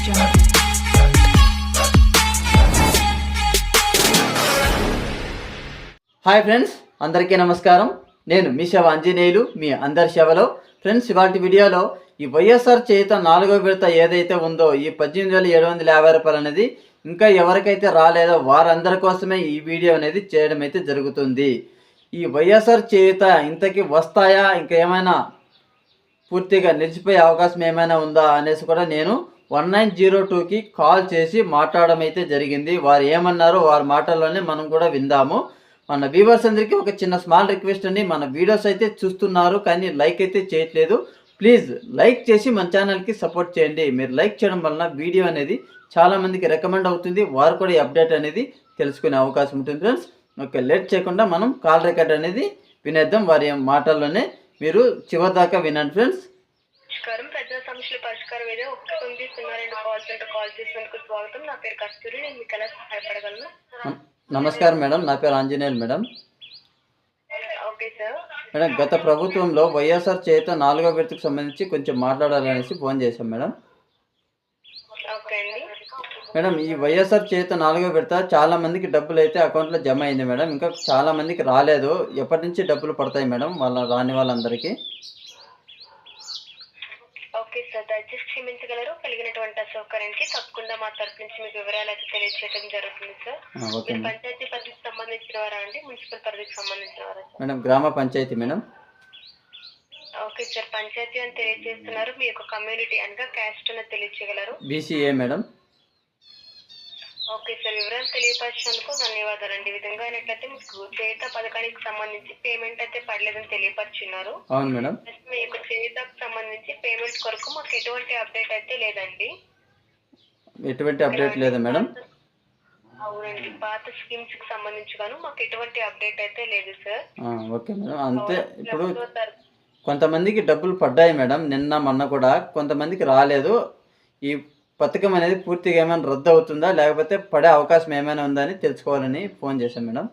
Hi friends అందరికీ నమస్కారం. నేను మీ శవ అంజనేయులు మీ అందరి శవలో ఫ్రెండ్స్ ఇవాటి వీడియోలో ఈ వైఎస్ఆర్ చేత నాలుగో విడత ఏదైతే ఉందో ఈ పద్దెనిమిది వేల ఏడు వందల యాభై రూపాయలు అనేది ఇంకా ఎవరికైతే రాలేదో వారందరి కోసమే ఈ వీడియో అనేది చేయడం అయితే జరుగుతుంది. ఈ వైఎస్ఆర్ చేత ఇంతకీ వస్తాయా? ఇంకా ఏమైనా పూర్తిగా నిలిచిపోయే అవకాశం ఏమైనా ఉందా అనేసి కూడా నేను వన్ నైన్ జీరో టూకి కాల్ చేసి మాట్లాడడం అయితే జరిగింది. వారు ఏమన్నారో వారి మాటల్లోనే మనం కూడా విందాము. మన వ్యూవర్స్ అందరికీ ఒక చిన్న స్మాల్ రిక్వెస్ట్ అండి. మన వీడియోస్ అయితే చూస్తున్నారు కానీ లైక్ అయితే చేయట్లేదు. ప్లీజ్ లైక్ చేసి మన ఛానల్కి సపోర్ట్ చేయండి. మీరు లైక్ చేయడం వలన వీడియో అనేది చాలామందికి రికమెండ్ అవుతుంది. వారు కూడా ఈ అప్డేట్ అనేది తెలుసుకునే అవకాశం ఉంటుంది ఫ్రెండ్స్. ఓకే లేట్ చేయకుండా మనం కాల్ రికార్డ్ అనేది వినేద్దాం. వారి మాటల్లోనే మీరు చివరి దాకా వినండి ఫ్రెండ్స్. పరిష్కారం ప్రజా సమస్యల పరిష్కారం ఏదో ఒకటి తొమ్మిది సున్నా రెండు కాల్ సెంటర్ కాల్ చేసినందుకు స్వాగతం. నా పేరు కస్తూరి. నేను మీకు ఎలా సహాయపడగలను. నమ- నమస్కారం మేడం. నా పేరు Anjaneyulu madam. Okay sir. Madam గత ప్రభుత్వంలో వైఎస్ఆర్ చేత నాలుగో విడతకు సంబంధించి కొంచెం మాట్లాడాలనేసి ఫోన్ చేశాం మేడం. ఓకే అండి. మేడం ఈ వైఎస్ఆర్ చేత నాలుగో విడత చాలా మందికి డబ్బులు అయితే అకౌంట్లో జమ అయింది మేడం. ఇంకా చాలా మందికి రాలేదు. ఎప్పటి నుంచి డబ్బులు పడతాయి మేడం? వాళ్ళ రాని వాళ్ళందరికీ? Okay sir. దయచేసి క్షమించగలరు. కలిగినటువంటి అసౌకర్యానికి తప్పకుండా మా తరపు నుంచి మీకు వివరాలు అయితే తెలియజేయడం జరుగుతుంది సార్. మీరు పంచాయతీ పరిధికి సంబంధించిన వారా అండి? మున్సిపల్ పరిధికి సంబంధించిన వారా madam gram panchayat madam. Okay sir. Panchayat అని తెలియజేస్తున్నారు. మీ యొక్క కమ్యూనిటీ అనగా క్యాస్ట్ అని తెలియజేయగలరు బీసీఏ మేడం. ఓకే సార్ వివరాలు తెలియపరిచినందుకు ధన్యవాదాలండి ఈ విధంగా అయినట్లయితే మీకు చేత పథకానికి సంబంధించి పేమెంట్ అయితే పడలేదని తెలియపరిచున్నారు. అవును మేడం. మీ యొక్క చేతకు సంబంధించి పేమెంట్ కొరకు మాకు ఎటువంటి అప్డేట్ అయితే లేదండి. ఎటువంటి అప్డేట్ లేదా మేడం. అవునండి పాత స్కీమ్స్కి సంబంధించి గాను మాకు ఎటువంటి అప్డేట్ అయితే లేదు సార్. Okay madam. అంతే ఇప్పుడు కొంతమందికి డబ్బులు పడ్డాయి మేడం. నిన్న మొన్న కూడా కొంతమందికి రాలేదు. ఈ పథకం అనేది పూర్తిగా ఏమైనా రద్దు అవుతుందా లేకపోతే పడే అవకాశం ఏమైనా ఉందా అని తెలుసుకోవాలని ఫోన్ చేశాను మేడం.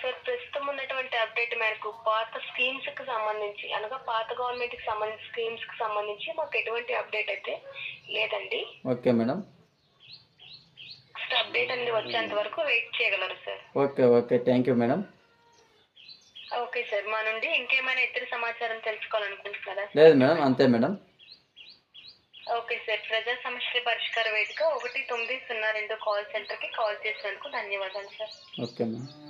సార్ ప్రస్తుతం ఉన్నటువంటి అప్డేట్ మేరకు పాత స్కీమ్స్కి సంబంధించి అనగా పాత గవర్నమెంట్కి సంబంధించి స్కీమ్స్కి సంబంధించి మాకు ఎటువంటి అప్డేట్ అయితే లేదండి. Okay madam. అప్డేట్ అనేది వచ్చేంత వరకు వెయిట్ చేయగలరు sir. Okay okay. Thank you madam. Okay sir మా నుండి ఇంకేమైనా ఇతర సమాచారం తెలుసుకోవాలనుకుంటున్నారా? లేదు మేడం అంతే మేడం. ప్రజా సమస్యల పరిష్కార వేదిక ఒకటి తొమ్మిది సున్నా రెండు కాల్ సెంటర్కి కాల్ చేసినందుకు ధన్యవాదాలు సార్. Okay ma'am.